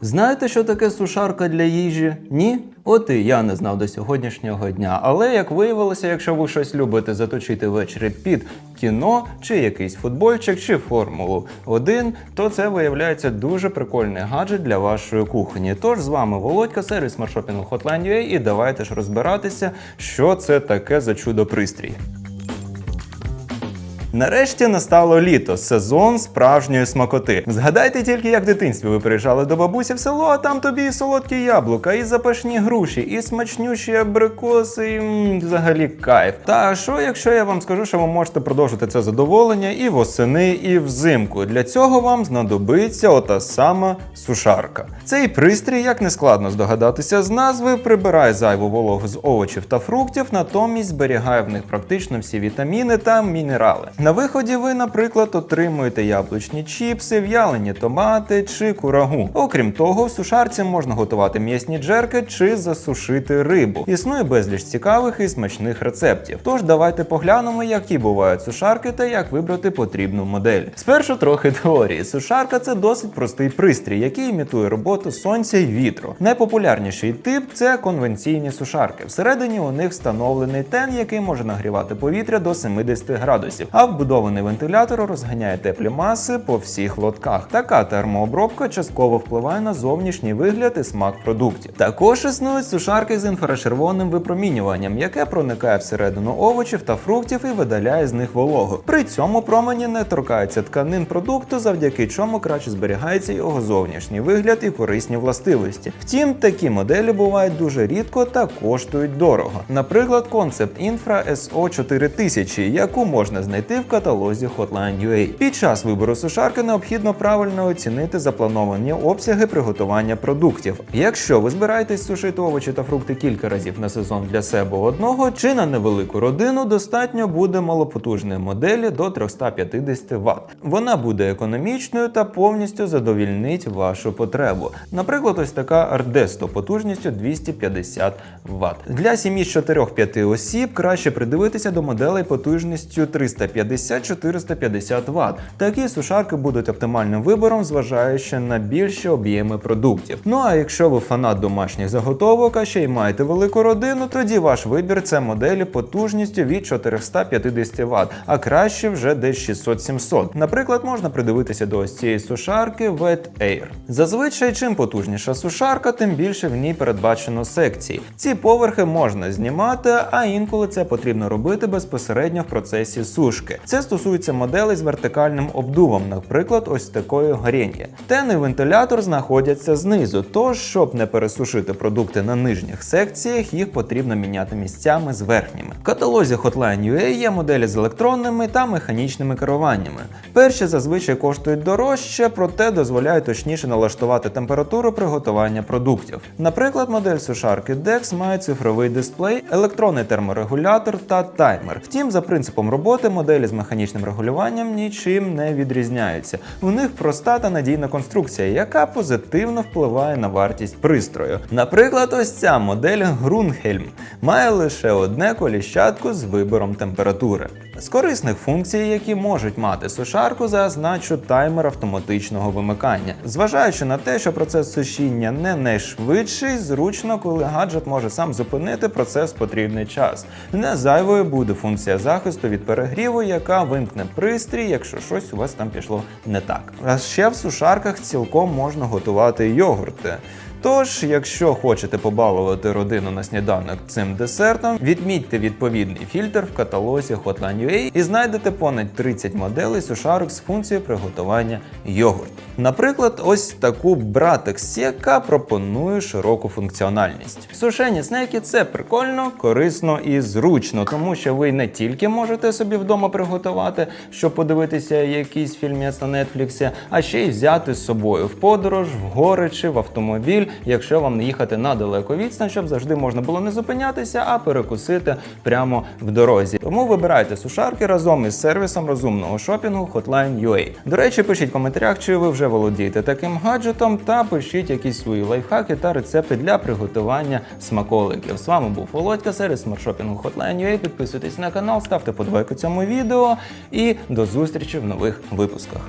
Знаєте, що таке сушарка для їжі? Ні? От і я не знав до сьогоднішнього дня. Але як виявилося, якщо ви щось любите заточити ввечері під кіно, чи якийсь футбольчик, чи формулу 1, то це виявляється дуже прикольний гаджет для вашої кухні. Тож з вами Володька, сервіс смартшопінгу Hotline.ua і давайте ж розбиратися, що це таке за чудо пристрій. Нарешті настало літо, сезон справжньої смакоти. Згадайте тільки, як в дитинстві ви приїжджали до бабусі в село, а там тобі і солодкі яблука, і запашні груші, і смачнющі абрикоси, і взагалі кайф. Та що, якщо я вам скажу, що ви можете продовжити це задоволення і восени, і взимку. Для цього вам знадобиться ота сама сушарка. Цей пристрій, як не складно здогадатися з назви, прибирає зайву вологу з овочів та фруктів, натомість зберігає в них практично всі вітаміни та мінерали. На виході ви, наприклад, отримуєте яблучні чіпси, в'ялені томати чи курагу. Окрім того, в сушарці можна готувати м'ясні джерки чи засушити рибу. Існує безліч цікавих і смачних рецептів. Тож давайте поглянемо, які бувають сушарки та як вибрати потрібну модель. Спершу трохи теорії. Сушарка це досить простий пристрій, який імітує роботу сонця й вітру. Найпопулярніший тип це конвенційні сушарки. Всередині у них встановлений тен, який може нагрівати повітря до 70 градусів, а вбудований вентилятор розганяє теплі маси по всіх лотках. Така термообробка частково впливає на зовнішній вигляд і смак продуктів. Також існують сушарки з інфрачервоним випромінюванням, яке проникає всередину овочів та фруктів і видаляє з них вологу. При цьому промені не торкаються тканин продукту, завдяки чому краще зберігається його зовнішній вигляд і корисні властивості. Втім, такі моделі бувають дуже рідко та коштують дорого. Наприклад, концепт Infra SO 4000, яку можна знайти в каталозі Hotline.ua. Під час вибору сушарки необхідно правильно оцінити заплановані обсяги приготування продуктів. Якщо ви збираєтесь сушити овочі та фрукти кілька разів на сезон для себе одного чи на невелику родину, достатньо буде малопотужної моделі до 350 Вт. Вона буде економічною та повністю задовільнить вашу потребу. Наприклад, ось така Ardesto потужністю 250 Вт. Для сім'ї з 4-5 осіб краще придивитися до моделей потужністю 350-450 Вт. Такі сушарки будуть оптимальним вибором, зважаючи на більші об'єми продуктів. Ну а якщо ви фанат домашніх заготовок, а ще й маєте велику родину, тоді ваш вибір це моделі потужністю від 450 Вт, а краще вже десь 600-700. Наприклад, можна придивитися до ось цієї сушарки Wet Air. Зазвичай, чим потужніша сушарка, тим більше в ній передбачено секцій. Ці поверхи можна знімати, а інколи це потрібно робити безпосередньо в процесі сушки. Це стосується моделей з вертикальним обдувом, наприклад, ось такої горінки. Тен і вентилятор знаходяться знизу, тож, щоб не пересушити продукти на нижніх секціях, їх потрібно міняти місцями з верхніми. В каталозі Hotline.ua є моделі з електронними та механічними керуваннями. Перші зазвичай коштують дорожче, проте дозволяють точніше налаштувати температуру приготування продуктів. Наприклад, модель сушарки DEX має цифровий дисплей, електронний терморегулятор та таймер. Втім, за принципом роботи моделі з механічним регулюванням нічим не відрізняються. У них проста та надійна конструкція, яка позитивно впливає на вартість пристрою. Наприклад, ось ця модель Grunhelm має лише одне коліщатку з вибором температури. З корисних функцій, які можуть мати сушарку, зазначу таймер автоматичного вимикання. Зважаючи на те, що процес сушіння не найшвидший, зручно, коли гаджет може сам зупинити процес в потрібний час. Не зайвою буде функція захисту від перегріву, яка вимкне пристрій, якщо щось у вас там пішло не так. А ще в сушарках цілком можна готувати йогурти. Тож, якщо хочете побалувати родину на сніданок цим десертом, відмітьте відповідний фільтр в каталозі Hotline.ua і знайдете понад 30 моделей сушарок з функцією приготування йогурту. Наприклад, ось таку Bratex, яка пропонує широку функціональність. Сушені снеки це прикольно, корисно і зручно, тому що ви не тільки можете собі вдома приготувати, щоб подивитися якийсь фільмець на Нетфліксі, а ще й взяти з собою в подорож, в гори чи в автомобіль, якщо вам не їхати на далеку відстань, щоб завжди можна було не зупинятися, а перекусити прямо в дорозі. Тому вибирайте сушарки разом із сервісом розумного шопінгу Hotline.ua. До речі, пишіть в коментарях, чи ви вже володієте таким гаджетом, та пишіть якісь свої лайфхаки та рецепти для приготування смаколиків. З вами був Володька, сервіс смарт-шопінгу Hotline.ua. Підписуйтесь на канал, ставте подобайку цьому відео і до зустрічі в нових випусках.